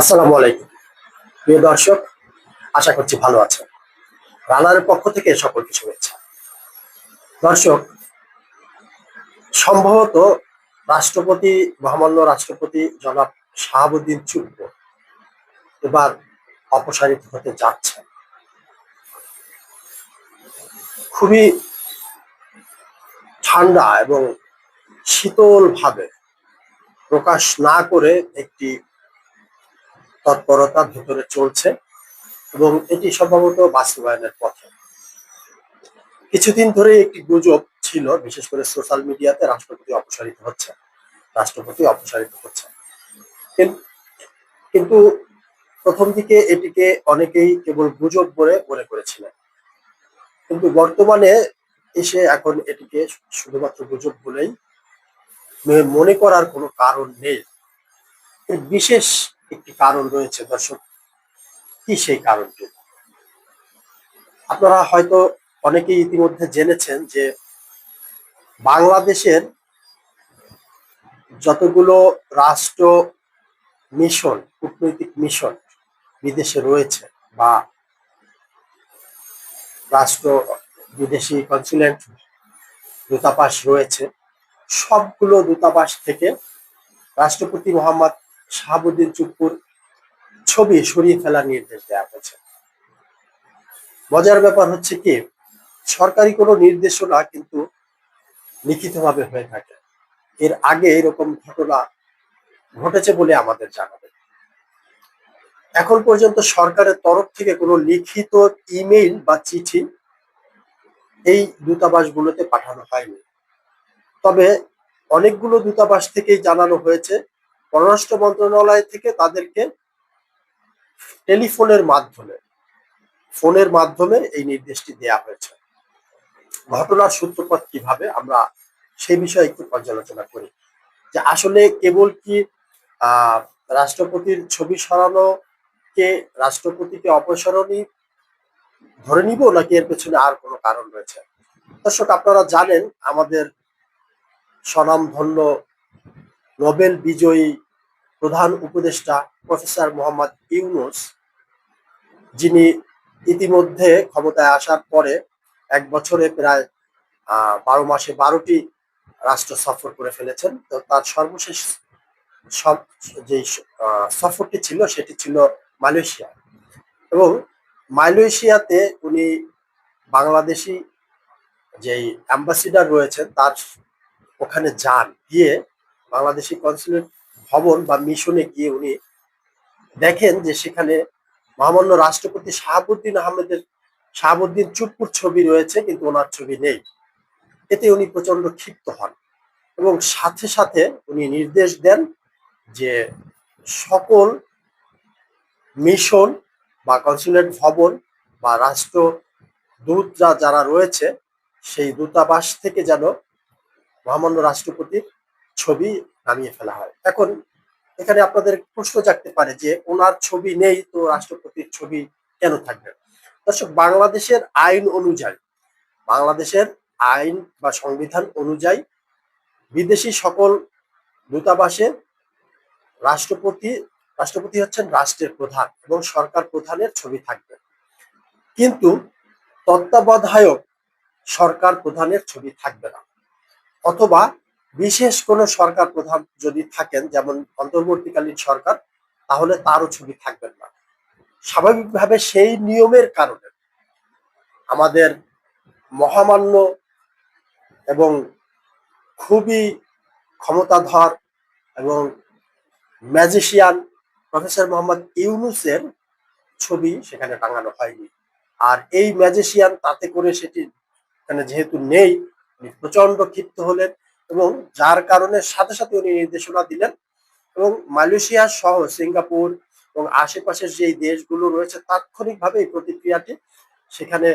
আসসালামু আলাইকুম। প্রিয় দর্শক, আশা করছি ভালো আছেন। রানারের পক্ষ থেকে সকলকে শুভেচ্ছা দর্শক, সম্ভবত রাষ্ট্রপতি, মহামান্য রাষ্ট্রপতি জনাব শাহাবুদ্দিন চুপ্পু এবার অপসারিত হতে যাচ্ছে। খুবই ঠান্ডা এবং শীতল ভাবে প্রকাশ না করে একটি তৎপরতা ভেতরে চলছে এবং এটি সম্ভবত বাস্তবায়নের পথে। কিছুদিন ধরে একটি গুজব ছিল, বিশেষ করে সোশ্যাল মিডিয়াতে রাষ্ট্রপতি অপসারিত হচ্ছে, রাষ্ট্রপতি অপসারিত হচ্ছে। কিন্তু প্রথম দিকে এটিকে অনেকেই কেবল গুজব বলে মনে করেছিলেন। কিন্তু বর্তমানে এসে এখন এটিকে শুধুমাত্র গুজব বলেই মনে করার কোনো কারণ নেই। বিশেষ একটি কারণ রয়েছে, দর্শক। কি সেই কারণটি? আপনারা হয়তো অনেকেই ইতিমধ্যে জেনেছেন যে বাংলাদেশের যতগুলো রাষ্ট্র মিশন, কূটনৈতিক মিশন বিদেশে রয়েছে বা রাষ্ট্র বিদেশি কনসুলেট দূতাবাস রয়েছে, সবগুলো দূতাবাস থেকে রাষ্ট্রপতি মোহাম্মদ শাহাবুদ্দিন চুপ্পুর ছবি সরিয়ে ফেলার নির্দেশ দেওয়া হয়েছে। মজার ব্যাপার হচ্ছে কি, সরকারি কোনো নির্দেশনা কিন্তু লিখিতভাবে হয়ে থাকে। এর আগে এরকম ঘটনা ঘটেছে বলে আমাদের জানাবে এখন পর্যন্ত সরকারের তরফ থেকে কোনো লিখিত ইমেইল বা চিঠি এই দূতাবাসগুলোতে পাঠানো হয়নি। তবে অনেকগুলো দূতাবাস থেকেই জানানো হয়েছে পররাষ্ট্র মন্ত্রণালয় থেকে তাদেরকে টেলিফোনের মাধ্যমে, ফোনের মাধ্যমে এই নির্দেশটি দেয়া হয়েছে। ঘটনার সূত্রপাত কীভাবে, আমরা সেই বিষয়ে একটু পর্যালোচনা করি। যে আসলে কেবল কি রাষ্ট্রপতির ছবি সরানো কে রাষ্ট্রপতিকে অপসারণই ধরে নিব, নাকি এর পেছনে আর কোনো কারণ রয়েছে? দর্শক, আপনারা জানেন আমাদের স্বনামধন্য নোবেল বিজয়ী প্রধান উপদেষ্টা প্রফেসর মোহাম্মদ ইউনুস, যিনি ইতিমধ্যে ক্ষমতায় আসার পরে এক বছরে প্রায় বারো মাসে বারোটি রাষ্ট্র সফর করে ফেলেছেন। তো তার সর্বশেষ সব যে সফরটি ছিল সেটি ছিল মালয়েশিয়া। এবং মালয়েশিয়াতে উনি বাংলাদেশি যেই অ্যাম্বাসিডার রয়েছেন, তার ওখানে যান, গিয়ে বাংলাদেশি কনসুলেট ভবন বা মিশনে গিয়ে উনি দেখেন যে সেখানে মহামান্য রাষ্ট্রপতি শাহাবুদ্দিন আহমেদের শাহাবুদ্দিন চুপ্পুর ছবি রয়েছে, কিন্তু ওনার ছবি নেই। এতে উনি প্রচণ্ড ক্ষিপ্ত হন এবং সাথে সাথে উনি নির্দেশ দেন যে সকল মিশন বা কনসুলেট ভবন বা রাষ্ট্র দূতরা যারা রয়েছে, সেই দূতাবাস থেকে যেন মহামান্য রাষ্ট্রপতির ছবি নামিয়ে ফেলা হয়। এখন এখানে আপনাদের প্রশ্ন জাগতে পারে যে, ওনার ছবি নেই তো রাষ্ট্রপতির ছবি কেন থাকবে? দর্শক, বাংলাদেশের আইন অনুযায়ী, বাংলাদেশের আইন বা সংবিধান অনুযায়ী বিদেশি সকল দূতাবাসে রাষ্ট্রপতি রাষ্ট্রপতি হচ্ছেন রাষ্ট্রের প্রধান এবং সরকার প্রধানের ছবি থাকবে। কিন্তু তত্ত্বাবধায়ক সরকার প্রধানের ছবি থাকবে না। অথবা বিশেষ কোনো সরকার প্রধান যদি থাকেন, যেমন অন্তর্বর্তীকালীন সরকার, তাহলে তারও ছবি থাকবেন না। স্বাভাবিকভাবে সেই নিয়মের কারণে আমাদের মহামান্য এবং খুবই ক্ষমতাধর এবং ম্যাজিশিয়ান প্রফেসর মোহাম্মদ ইউনুসের ছবি সেখানে টাঙানো হয়নি। আর এই ম্যাজিশিয়ান তাতে করে সেটি যেহেতু নেই প্রচণ্ড ক্ষিপ্ত হলেন। এবং যার কারণে সাথে সাথে উনি নির্দেশনা দিলেন এবং মালয়েশিয়া সহ সিঙ্গাপুর এবং আশেপাশের যে দেশগুলো রয়েছে তাৎক্ষণিকভাবে এই প্রতিক্রিয়াটি সেখানে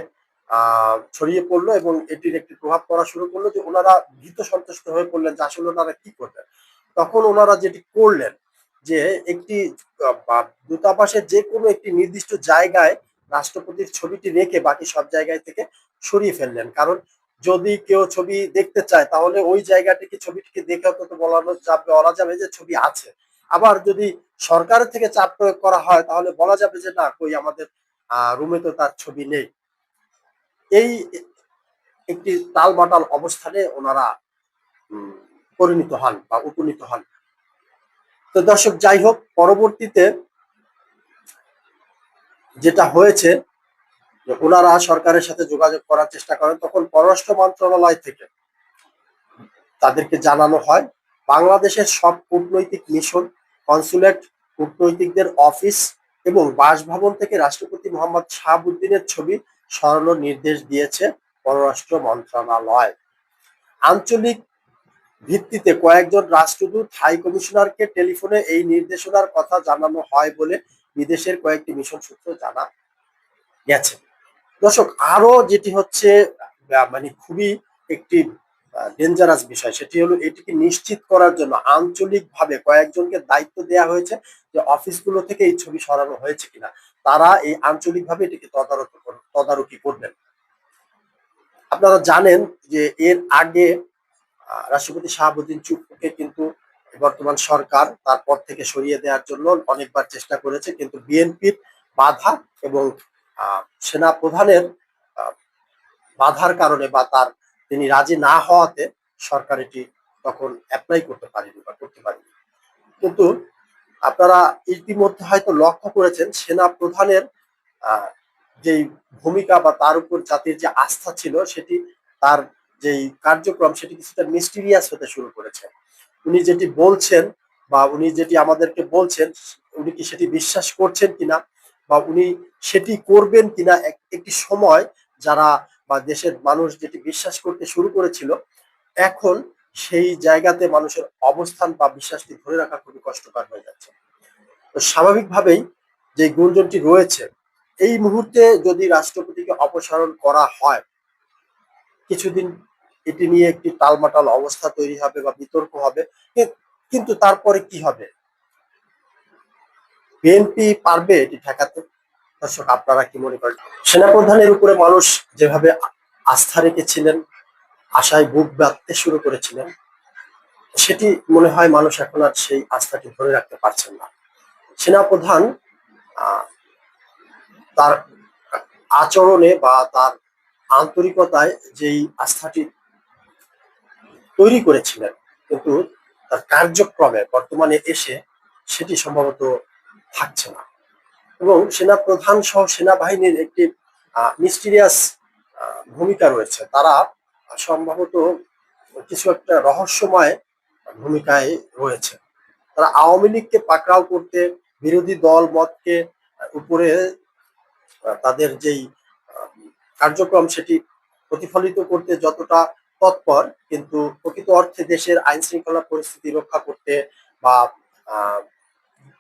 ছড়িয়ে পড়ল এবং এটির একটি প্রভাব পড়া শুরু করল যে ওনারা ভীত সন্তুষ্ট হয়ে পড়লেন যে আসলে ওনারা কি করবেন তখন ওনারা যেটি করলেন যে একটি দূতাবাসের যে কোনো একটি নির্দিষ্ট জায়গায় রাষ্ট্রপতির ছবিটি রেখে বাকি সব জায়গায় থেকে সরিয়ে ফেললেন। কারণ যদি কেউ ছবি দেখতে চায়, তাহলে ওই জায়গাটিকে, ছবিটিকে দেখে অন্তত বলানো যাবে, বলা যাবে যে ছবি আছে। আবার যদি সরকারের থেকে চাপ প্রয়োগ করা হয়, তাহলে বলা যাবে যে না, কই আমাদের রুমে তো তার ছবি নেই। এই একটি তালবাটাল অবস্থানে ওনারা পরিণত হন বা উপনীত হন। তো দর্শক, যাই হোক, পরবর্তীতে যেটা হয়েছে যে ওনারা সরকারের সাথে যোগাযোগ করার চেষ্টা করেন, তখন পররাষ্ট্র মন্ত্রণালয় থেকে তাদেরকে জানানো হয়, বাংলাদেশের সব কূটনৈতিক মিশন, কনসুলেট কূটনৈতিকদের অফিস এবং বাসভবন থেকে রাষ্ট্রপতি মোহাম্মদ শাহাবুদ্দিনের ছবি সরানোর নির্দেশ দিয়েছে পররাষ্ট্র মন্ত্রণালয়। আঞ্চলিক ভিত্তিতে কয়েকজন রাষ্ট্রদূত, হাই কমিশনারকে টেলিফোনে এই নির্দেশনার কথা জানানো হয় বলে বিদেশের কয়েকটি মিশন সূত্র জানা গেছে। দর্শক, আরও যেটি হচ্ছে মানে খুবই একটি ডেঞ্জারাস বিষয়, সেটি হলো এটিকে নিশ্চিত করার জন্য আঞ্চলিকভাবে কয়েকজনকে দায়িত্ব দেওয়া হয়েছে যে অফিসগুলো থেকে এই ছবি সরানো হয়েছে কিনা। তারা এই আঞ্চলিকভাবে এটিকে তদারকি তদারকি করবেন। আপনারা জানেন যে এর আগে রাষ্ট্রপতি শাহাবুদ্দিন চুপ্পুকে কিন্তু বর্তমান সরকার তারপর থেকে সরিয়ে দেওয়ার জন্য অনেকবার চেষ্টা করেছে, কিন্তু বিএনপির বাধা এবং সেনা প্রধানের বাধার কারণে বা তার তিনি রাজি না হওয়াতে সরকার এটি তখন অ্যাপ্লাই করতে পারেনি বা করতে পারেনি। কিন্তু আপনারা ইতিমধ্যে হয়তো লক্ষ্য করেছেন সেনা প্রধানের যেই ভূমিকা বা তার উপর জাতির যে আস্থা ছিল, সেটি তার যেই কার্যক্রম, সেটি কিছুটা মিস্টিরিয়াস হতে শুরু করেছে। উনি যেটি বলছেন বা উনি যেটি আমাদেরকে বলছেন, উনি কি সেটি বিশ্বাস করছেন কিনা বা উনি সেটি করবেন কিনা একটি সময় যারা বা দেশের মানুষ যেটি বিশ্বাস করতে শুরু করেছিল, এখন সেই জায়গাতে মানুষের অবস্থান বা বিশ্বাসটি ধরে রাখা খুবই কষ্টকর হয়ে যাচ্ছে। তো স্বাভাবিকভাবেই যে গুঞ্জনটি রয়েছে, এই মুহূর্তে যদি রাষ্ট্রপতিকে অপসারণ করা হয়, কিছুদিন এটি নিয়ে একটি টালমাটাল অবস্থা তৈরি হবে বা বিতর্ক হবে কিন্তু তারপরে কি হবে? বিএনপি পারবে এটি ঠেকাতে? দর্শক, আপনারা কি মনে করেন? সেনাপ্রধানের উপরে মানুষ যেভাবে আস্থা রেখেছিলেন, আশায় বুক বাঁধতে শুরু করেছিলেন, সেটি মনে হয় মানুষ এখন আর সেই আস্থাটি ধরে রাখতে পারছেন না। সেনাপ্রধান তার আচরণে বা তার আন্তরিকতায় যেই আস্থাটি তৈরি করেছিলেন, কিন্তু তার কার্যক্রমে বর্তমানে এসে সেটি সম্ভবত থাকছে না। এবং সেনা প্রধান সহ সেনাবাহিনীর একটি মিস্টিরিয়াস ভূমিকা রয়েছে। তারা সম্ভবত কিছু একটা রহস্যময় ভূমিকায় রয়েছে। তারা আওয়ামী লীগকে পাকড়াও করতে, বিরোধী দল, মতকে উপরে তাদের যেই কার্যক্রম সেটি প্রতিফলিত করতে যতটা তৎপর, কিন্তু প্রকৃত অর্থে দেশের আইন শৃঙ্খলা পরিস্থিতি রক্ষা করতে বা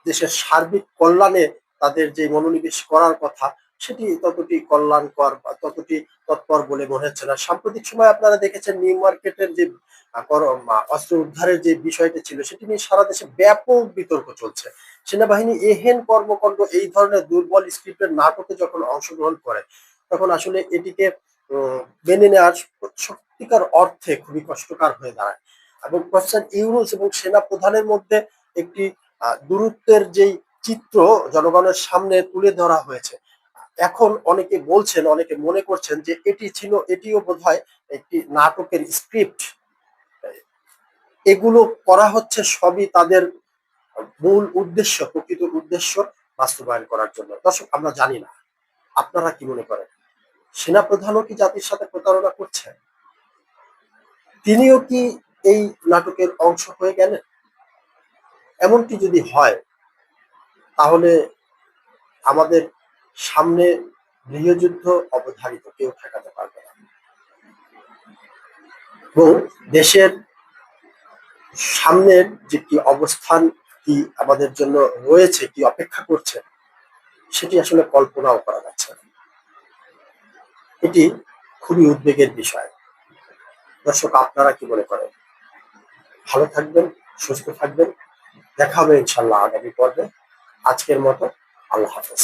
দেশের সার্বিক কল্যাণে তাদের যে মনোনিবেশ করার কথা, সেটি ততটি কল্যাণকর বা ততটি তৎপর বলে মনে হচ্ছে না। সাম্প্রতিক সময় আপনারা দেখেছেন নিউ মার্কেটের যে অস্ত্র উদ্ধারের যে বিষয়টি ছিল, সেটি নিয়ে সারা দেশে ব্যাপক বিতর্ক চলছে। সেনাবাহিনী এহেন কর্মকাণ্ড, এই ধরনের দুর্বল স্ক্রিপ্টের নাটকে যখন অংশগ্রহণ করে, তখন আসলে এটিকে মেনে নেওয়ার সত্যিকার অর্থে খুবই কষ্টকর হয়ে দাঁড়ায়। এবং প্রফেসর ইউনুস এবং সেনা প্রধানের মধ্যে একটি দূরত্বের যেই চিত্র জনগণের সামনে তুলে ধরা হয়েছে। এখন অনেকে বলছেন, অনেকে মনে করছেন যে এটি ছিল, এটিও বোধহয় একটি নাটকের স্ক্রিপ্ট। এগুলো করা হচ্ছে সবই তাদের মূল উদ্দেশ্য, প্রকৃত উদ্দেশ্য বাস্তবায়ন করার জন্য। দর্শক, আমরা জানি না। আপনারা কি মনে করেন? সেনাপ্রধানও কি জাতির সাথে প্রতারণা করছে? তিনিও কি এই নাটকের অংশ হয়ে গেলেন? এমনটি যদি হয়, তাহলে আমাদের সামনে গৃহযুদ্ধ অবধারিত, কেউ ঠেকাতে পারবে না। এবং দেশের সামনের যে কি অবস্থান, কি আমাদের জন্য রয়েছে, কি অপেক্ষা করছে, সেটি আসলে কল্পনাও করা যাচ্ছে এটি খুবই উদ্বেগের বিষয়। দর্শক, আপনারা কি মনে করেন? ভালো থাকবেন, সুস্থ থাকবেন। দেখা হবে ইনশাল্লাহ আগামী পর্বে। আজকের মতো আল্লাহ হাফেজ।